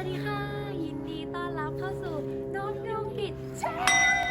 วัสดีค่ะ ยินดีต้อนรับเข้าสู่นกยุงกิจแชบางหน้า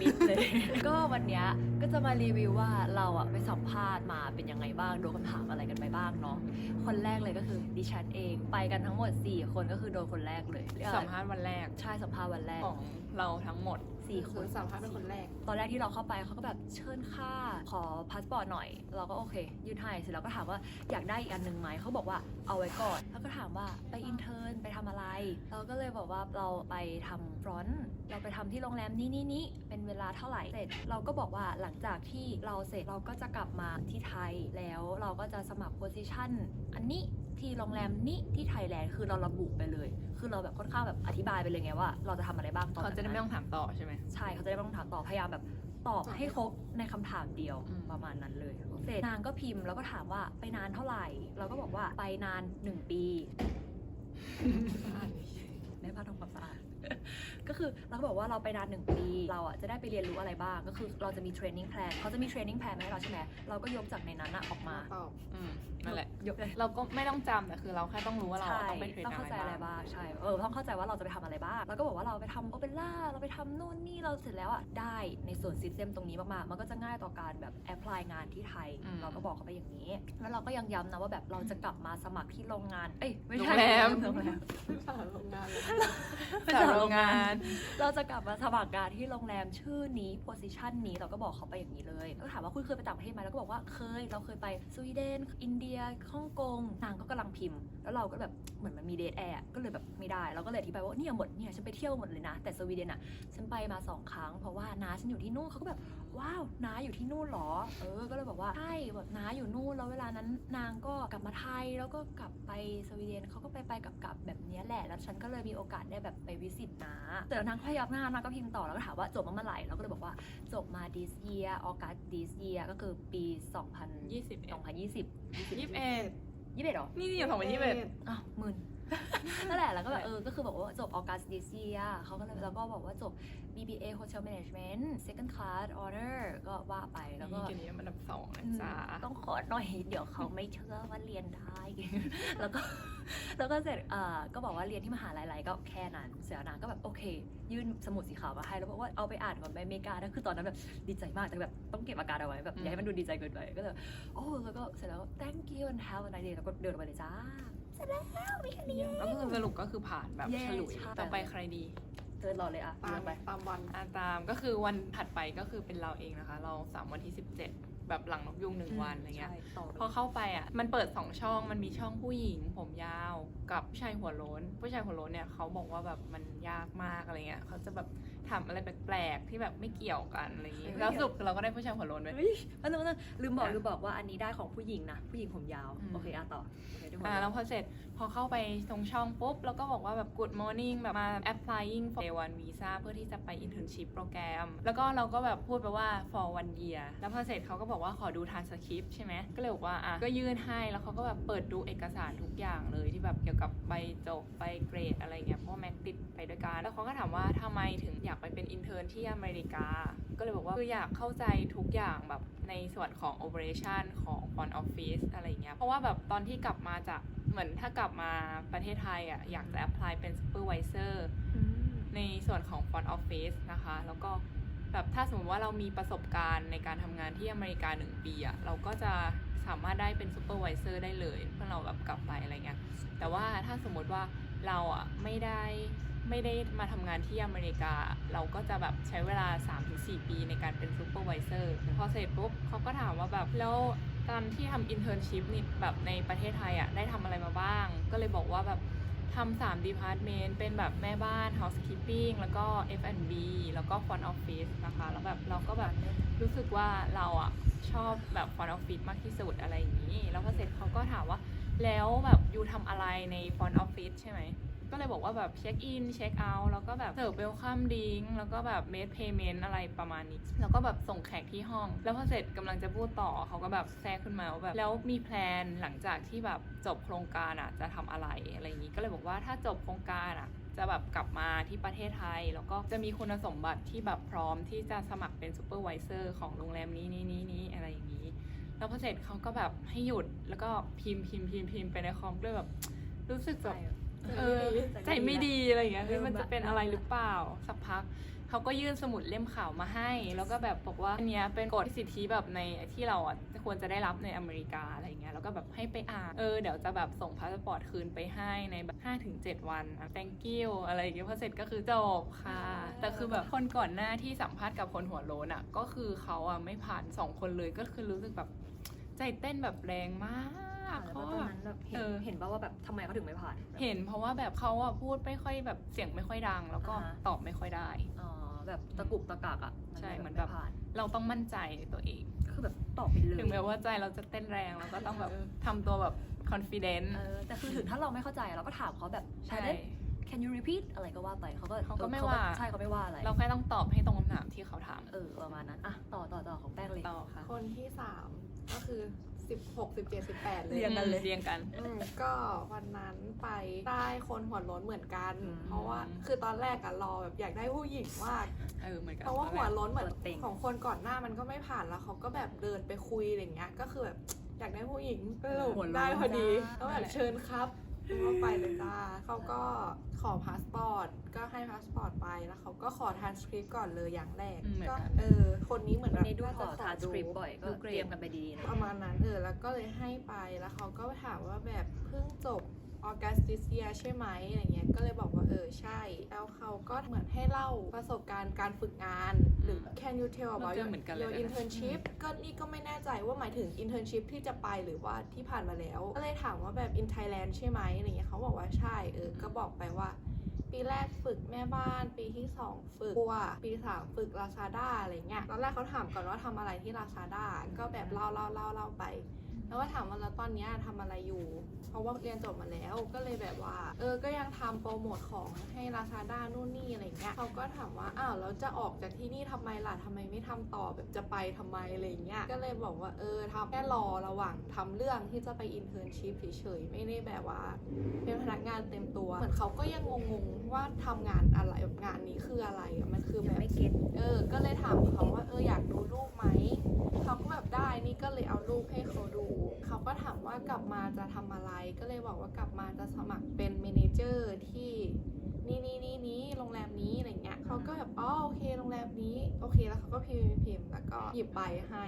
มิดเลย ก็วันเนี้ยก็จะมารีวิวว่าเราอะไปสัมภาษณ์มาเป็นยังไงบ้างโดนคำถามอะไรกันไปบ้างเนาะคนแรกเลยก็คือดิฉันเองไปกันทั้งหมด 4 คนก็คือโดนคนแรกเลยสัมภาษณ์วันแรกใช่สัมภาษณ์วันแรกของเราทั้งหมดสี่คคนนสัมภาษณ์เป็นคนแรก ตอนแรกที่เราเข้าไปเขาก็แบบเชิญค่าขอพาสปอร์ตหน่อย เราก็โอเค ยื่นให้เสร็จแล้วก็ถามว่าอยากได้อีกอันหนึ่งไหมเขาบอกว่าเอาไว้ก่อน แล้วก็ถามว่าไปอินเทอร์นไปทำอะไร เราก็เลยบอกว่าเราไปทำฟรอนต์เราไปทำที่โรงแรมนี้นี้นี้เป็นเวลาเท่าไหร่เสร็จ เราก็บอกว่าหลังจากที่เราเสร็จเราก็จะกลับมาที่ไทยแล้วเราก็จะสมัครโพสิชันอันนี้ที่โรงแรมนี้ที่ไทยแลนด์คือเราระบุไปเลย คือเราแบบค่อนข้างแบบอธิบายไปเลยไงว่า เราจะทำอะไรบ้างตอนเขาจะได้นั้นไม่ต้องถามต่อใช่ไหมใช่เขาจะได้ไม่ต้องถามตอบพยายามแบบตอบให้ครบในคำถามเดียวอืมประมาณนั้นเลยเสร็จนางก็พิมพ์แล้วก็ถามว่าไปนานเท่าไหร่ เราก็บอกว่าไปนาน1ปีในภาพทำความสะอาด ก็คือเราก็บอกว่าเราไปนาน1ปี เราอะจะได้ไปเรียนรู้อะไรบ้าง ก็คือเราจะมีเทรนนิ่งแพลนเขาจะมีเทรนนิ่งแพลนมาให้เราใช่ไหมเราก็ยกจากในนั้นอะออกมาตอบอืมนั่นแหละยกเลยเราก็ไม่ต้องจำแต่คือเราแค่ต้องรู้ว่าเราใช่ต้องไปเทรนต้องอะเข้าใจไรอะไรบ้างบ้างใช่เออต้องเข้าใจว่าเราจะไปทำอะไรบ้างแล้วก็บอกว่าเราไปทำโอเปร่าเราไปทำนู่นนี่เราเสร็จแล้วอะได้ในส่วนซิสเต็มตรงนี้มากๆมันก็จะง่ายต่อการแบบแอพพลายงานที่ไทย เราก็บอกเขาไปอย่างนี้ แล้วเราก็ยังย้ำนะว่าแบบเราจะกลับมาสมัครที่โรงงานเอ้ยไม่ใช่โรงแรมโรงแรมสาวโรงงานเลยสาวโรงงาน เราจะกลับมาสมัครงานที่โรงแรมชื่อนี้ position นี้เราก็บอกเขาไปอย่างนี้เลยแล้วก็ถามว่าคุณเคยไปต่างประเทศไหมแล้วก็บอกว่าเคย เราเคยไปสวีเดน อินเดียฮ่องกงนางก็กำลังพิมพ์ แล้วเราก็แบบเหมือนมันมีเดทแอร์ก็เลยแบบไม่ได้เราก็เลยอธิบายว่าเนี่ยหมดเนี่ยฉันไปเที่ยวหมดเลยนะ แต่สวีเดนอะฉันไปมาสองครั้งเพราะว่าน้าฉันอยู่ที่นู่นเขาก็แบบว้าวน้าอยู่ที่นู่นเหรอ เออ ก็เลยบอกว่าใช่แบบน้าอยู่นู่นแล้วเวลานั้นนางก็กลับมาไทยแล้วก็กลับไปสวีเดนเขาก็ไปไปกลับกลับแบบ ฉันก็เลยมีโอกาสได้แบบไปวิสิตน้าแต่นางพยักหน้านางก็พิมพ์ต่อแล้วก็ถามว่าจบมาเมื่อไหร่เราก็เลยบอกว่าจบมา this year August this year ก็คือปี 2000ยี่สิบ2020ยี่สิบเอ็ด21เหรอ นี่นี่สองพันยี่สิบเอ็ดอ้าวหมื่น นั่นแหละแล้วก็แบบเออก็คือบอกว่าจบออกัสดิเซียเขาก็เลยแล้วก็บอกว่าจบ BBA Hotel Management Second Class Honor ก็ว่าไปแล้วก็นี่กันนี้มันอันดับสองนะอืมจ๊ะต้องขอหน่อยเดี๋ยวเขาไม่เชื่อว่าเรียนได้แล้วก็แล้วก็เสร็จเอ่อก็บอกว่าเรียนที่มหาลัยอะไรก็แค่นั้น เสียนางก็แบบโอเค ยื่นสมุดสีขาวมาให้แล้วบอกว่าเอาไปอ่านก่อนไปอเมริกานะคือตอนนั้นแบบดีใจมากแต่แบบต้องเก็บอาการเอาไว้แบบอย่าให้มันดูดีใจเกินไปก็เลยโอ้แล้วก็เสร็จแล้วก็ thank you and have a nice day แล้วก็เดินออกไปเลยจ้า เสร็จแล้วมีแค่นี้แล้วก็คือสรุปก็คือผ่านแบบเย้ฉลุยใช่ ต่อไปใครดีเดินรอเลยอะตามเดินไป ตามวัน อาตามก็คือวันถัดไปก็คือเป็นเราเองนะคะ เราสามวันที่ 17 แบบหลังนกยุงหนึ่งวันอะไรเงี้ยใช่ต่อพอเข้าไปอะ มันเปิดสองช่อง มันมีช่องผู้หญิง ผมยาวกับผู้ชายหัวโล้น ผู้ชายหัวโล้นเนี่ยเขาบอกว่าแบบมันยากมากอะไรเงี้ยเขาจะแบบ ทำอะไรแปลกๆที่แบบไม่เกี่ยวกันอะไรอย่างงี้แล้วสรุปคือเราก็ได้ผู้ชายหัวโล้นไป เฮ้ยอันนึงอันนึงลืมบอกอะลืมบอกว่าอันนี้ได้ของผู้หญิงนะ ผู้หญิงผมยาว อืม โอเคอะต่อโอเคทุกคนอ่าแล้วพอเสร็จพอเข้าไปตรงช่องปุ๊บ แล้วก็บอกว่าแบบ good morning แบบมา applying for day one visa เพื่อที่จะไป internship โปรแกรม แล้วก็เราก็แบบพูดไปว่า for one year แล้วพอเสร็จเขาก็บอกว่าขอดู transcript ใช่ไหม ก็เลยบอกว่าอะก็ยื่นให้แล้วเขาก็แบบเปิดดูเอกสารทุกอย่างเลยที่แบบเกี่ยวกับใบจบใบเกรดอะไรเงี้ยเพราะว่าแม็กติดไปด้วยกันแล้วเขาก็ถามว่าทำไมถึงอยากไปเป็น intern ที่อเมริกา ก็เลยบอกว่าคืออยากเข้าใจทุกอย่างแบบในส่วนของ operation ของ front office อะไรเงี้ย เพราะว่าแบบตอนที่กลับมาจากเหมือนถ้ากลับมาประเทศไทยอะอยากจะ apply เป็น supervisor อืมในส่วนของ front office นะคะ แล้วก็แบบถ้าสมมติว่าเรามีประสบการณ์ในการทำงานที่อเมริกาหนึ่งปีอะเราก็จะสามารถได้เป็น supervisor ได้เลยเพื่อเราแบบกลับไปอะไรเงี้ยแต่ว่าถ้าสมมติว่าเราอะไม่ได้ ไม่ได้มาทำงานที่อเมริกา เราก็จะแบบใช้เวลา 3-4 ปีในการเป็น supervisor พอเสร็จปุ๊บเขาก็ถามว่าแบบแล้วตอนที่ทำ internship นี่แบบในประเทศไทยอะได้ทำอะไรมาบ้าง ก็เลยบอกว่าแบบทำสาม department เป็นแบบแม่บ้าน housekeeping แล้วก็ F&B แล้วก็ front office นะคะ แล้วแบบเราก็แบบรู้สึกว่าเราอะชอบแบบ front office มากที่สุดอะไรอย่างนี้ แล้วพอเสร็จเขาก็ถามว่าแล้วแบบยูทำอะไรใน front office ใช่ไหม ก็เลยบอกว่าแบบเช็คอินเช็คเอาท์แล้วก็แบบเสิร์ฟเวลคัมดิงแล้วก็แบบเมดเพย์เมนต์อะไรประมาณนี้ แล้วก็แบบส่งแขกที่ห้อง แล้วพอเสร็จกำลังจะพูดต่อเขาก็แบบแทรกขึ้นมาว่าแบบแล้วมีแพลนหลังจากที่แบบจบโครงการอะจะทำอะไรอะไรอย่างนี้ก็เลยบอกว่าถ้าจบโครงการอะจะแบบกลับมาที่ประเทศไทย แล้วก็จะมีคุณสมบัติที่แบบพร้อมที่จะสมัครเป็นซูเปอร์วิเซอร์ของโรงแรมนี้นี้นี้นี้อะไรอย่างนี้ แล้วพอเสร็จเขาก็แบบให้หยุดแล้วก็พิมพ์พิมพ์พิมพ์พิมพ์ไปในคอมด้วยแบบรู้สึกแบบ เออใจไม่ดีอะไรอย่างเงี้ยเฮ้ยมันจะเป็นอะไรหรือเปล่า สักพักเขาก็ยื่นสมุดเล่มข่าวมาให้ แล้วก็แบบบอกว่าอันเนี้ยเป็นกฎสิทธิแบบในที่เราอะควรจะได้รับในอเมริกาอะไรอย่างเงี้ยแล้วก็แบบให้ไปอ่านเออเดี๋ยวจะแบบส่งพาสปอร์ตคืนไปให้ในแบบห้าถึงเจ็ดวันอะ thank you อะไรอย่างเงี้ยพอเสร็จก็คือจบค่ะ แต่คือแบบคนก่อนหน้าที่สัมภาษณ์กับคนหัวโลนอะ ก็คือเขาอะไม่ผ่านสองคนเลยก็คือรู้สึกแบบใจเต้นแบบแรงมาก แล้วเพก็ราะตอนว่านั้นแบบเห็นเออ เห็นป่าว่าแบบทำไมเขาถึงไม่ผ่านเห็นเพราะว่าแบบเขาอะพูดไม่ค่อยแบบเสียงไม่ค่อยดัง แล้วก็อ่าฮะ ตอบไม่ค่อยได้ อ๋อแบบตะกุกตะกักอะใช่ลยเหมือนแบบ ไผ่านเราต้องมั่นใจในตัวเอง คือแบบตอบไปเลยถึงแม้ว่าใจเราจะเต้นแรงเราก็ต้องแบบทำตัวแบบ confident เออแต่คือถึงถ้าเราไม่เข้าใจเราก็ถามเขาแบบ ใช่ "Pardon? can you repeat อะไรก็ว่าไปเขาก็เขาก็ไม่ออว่า ใช่เขาไม่ว่าอะไร เราแค่ต้องตอบให้ตรงคำถามที่เขาถามเออประมาณนั้นอะต่อต่อต่อของแป้งเลย ต่อค่ะ คนที่สามก็คือ สิบหกสิบเจ็ดสิบแปดเลย เรียงกันเลย เรียงกัน อืมก็วันนั้นไปได้คนหัวโล้นเหมือนกัน อืม เพราะว่าคือตอนแรกอะรอแบบอยากได้ผู้หญิงมากเออเหมือนกันเพราะว่าหัวโล้นเหมือนตัวเต็งของคนก่อนหน้ามันก็ไม่ผ่านแล้วเขาก็แบบเดินไปคุยอะไรเงี้ยก็คือแบบอยากได้ผู้หญิงเออหัวโล้นได้พอดีจ้า แล้วแบบเชิญครับ ก็ไปเลยจ้าเขาก็ขอพาสปอร์ต ก็ให้พาสปอร์ตไป แล้วเขาก็ขอทานสคริปต์ก่อนเลยอย่างแรก อืมเหมือนก็กันเออ คนนี้เหมือนวัแบนบนี้ดูน่าขจะอขอทานสดูคริปต์บ่อยก็ดูเกรดเตรียมกันไปดีนะ ประมาณนั้นเออแล้วก็เลยให้ไปแล้วเขาก็ถามว่าแบบเพิ่งจบ ออกัสติเซียใช่ไหมอะไรเงี้ยก็เลยบอกว่าเออใช่ แล้วเขาก็เหมือนให้เล่าประสบการณ์การฝึกงาน หรือ can you tell มัน about ก็ your เหมือนกันเลย your นะ internship ก็นี่ก็ไม่แน่ใจว่าหมายถึง internship ที่จะไปหรือว่าที่ผ่านมาแล้ว ก็เลยถามว่าแบบ in Thailand ใช่ไหมอะไรเงี้ยเขาบอกว่าใช่เออก็บอกไปว่า ปีแรกฝึกแม่บ้าน ปีที่ 2 ฝึกครัวปีที่สามฝึก Lazada อะไรเงี้ยตอนแรกเขาถามก่อนว่าทำอะไรที่ Lazada ก็แบบเล่าเล่าเล่าเล่าไป แล้วก็ถามว่าแล้วตอนเนี้ยทำอะไรอยู่ เพราะว่าเรียนจบมาแล้วก็เลยแบบว่า เออก็ยังทำโปรโมทของให้ Lazada นู่นนี่อะไรเงี้ยเขาก็ถามว่าอ้าวแล้วจะออกจากที่นี่ทำไมล่ะทำไมไม่ทำต่อแบบจะไปทำไมอะไรเงี้ยก็เลยบอกว่าเออทำแค่รอระหว่างทำเรื่องที่จะไปอินเทอร์นชิพเฉยๆไม่ได้แบบว่า เป็นพนักงานเต็มตัว เหมือนเขาก็ยังงงๆว่าทำงานอะไรแบบงานนี้คืออะไรอะมันคือยัแบงบไม่เก็ตเออ ก็เลยถามเขาว่าเอออยากดูรูปไหมเขาก็แบบได้นี่ก็เลยเอารูปให้เขาดูเขาก็ถามว่ากลับมาจะทำอะไร ก็เลยบอกว่ากลับมาจะสมัคร โอเคแล้วเขาก็พิมพ์พิมพ์แล้วก็หยิบใบให้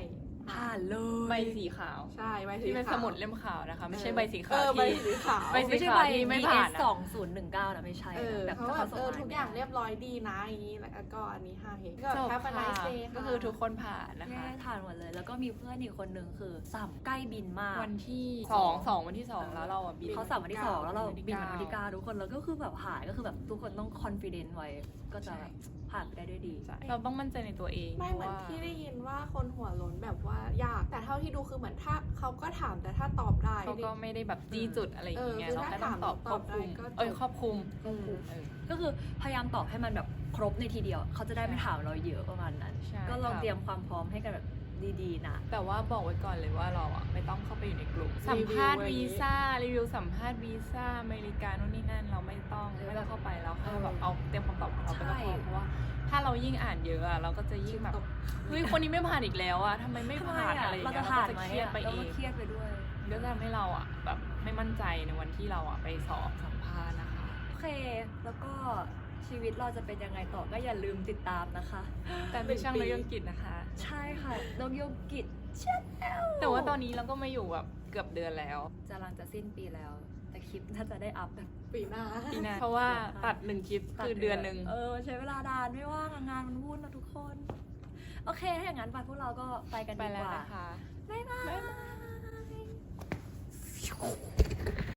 ผ่านเลยใบสีขาวใช่ใบสีที่เป็นขาวสมุดเล่มขาวนะคะ ไม่ใช่เออใบสีขาวเออใบที่ สีขาวใบสีไม่ใช่ใบ ที่ไม่ผ่าน BS อะ สองศูนย์หนึ่งเก้านะไม่ใช่เออนะแบบเขาถ้าแบบเขาส่งเออมาทุกอย่างเรียบร้อยดีนะอย่างนี้แล้วก็อันนี้ห้าเฮก็จบแค่เป็นไลค่ะฟ์เซย์ก็คือทุกคนผ่านนะแย่คะทานหมดเลย แล้วก็มีเพื่อนอีกคนนึงคือสัมใกล้บินมาก วันที่สสอองงสองวันที่สองแล้วเราอะบิน เขาสัมวันที่สองแล้วเราวันที่บินวันเก้าที่เก้าทุกคนแล้วก็คือแบบหายก็คือแบบทุกคนต้องคอนฟ idence ไว้ก็จะแบบ ผ่านไปได้ด้วยดี ใช่เราต้องมั่นใจในตัวเองไม่เหมือนว่าที่ได้ยินว่าคนหัวโล้นแบบว่ายาก แต่เท่าที่ดูคือเหมือนถ้าเขาก็ถามแต่ถ้าตอบได้เขาก็ไม่ได้แบบจี้จุดอะไรอย่างเงี้ยเออเราแค่ต้องตอบคือครอบคลุมถ้าถามตอบได้ก็จบเอ้ยครอบคลุมอืมเออก็คือพยายามตอบให้มันแบบครบในทีเดียว เขาจะได้ไม่ใช่ถามเราเยอะประมาณนั้นใช่ก็ลองค่ะเตรียมความพร้อมให้กันแบบ ดีๆ นะ แต่ว่าบอกไว้ก่อนเลยว่าเราอะไม่ต้องเข้าไปอยู่ในกลุ่มสัมภาษณ์วีซ่ารีวิวสัมภาษณ์วีซ่าอเมริกานู่นนี่นั่นเราไม่ต้องเออไม่ต้องเข้าไปเราแค่เออแบบเอาเตรียมคำตอบของเราไปก็ใช่พอเพราะว่าถ้าเรายิ่งอ่านเยอะอะเราก็จะยิ่งแบบเฮ้ยคนนี้ไม่ผ่านอีกแล้วอะทำไมไม่ผ่านอะไรอย่างเราเงี้จะยผ่านเราไหมจะเครียดอะไปเราเอก็งเครียดไปด้วยก็จะทำให้เราอะแบบไม่มั่นใจในวันที่เราอะไปสอบสัมภาษณ์นะคะโอเคแล้วก็ ชีวิตเราจะเป็นยังไงต่อก็อย่าลืมติดตามนะคะแต่ไม่ช่างระยงกิจนะคะ ใช่ค่ะนกโยงกิจชแนลแต่ว่าตอนนี้เราก็มาอยู่แบบเกือบเดือนแล้ว จะลังจะสิ้นปีแล้ว แต่คลิปน่าจะได้อัพแบบปีหน้าปีหน้าเพราะว่าตัดหนึ่งคลิปคือเดือนหนึ่งเออใช้เวลานานไม่ว่างอะงานมันวุ่นนะทุกคน โอเคถ้าอย่างนั้นไปพวกเราก็ไปกันไปดีแล้กวว่านะคะบ๊ายบาย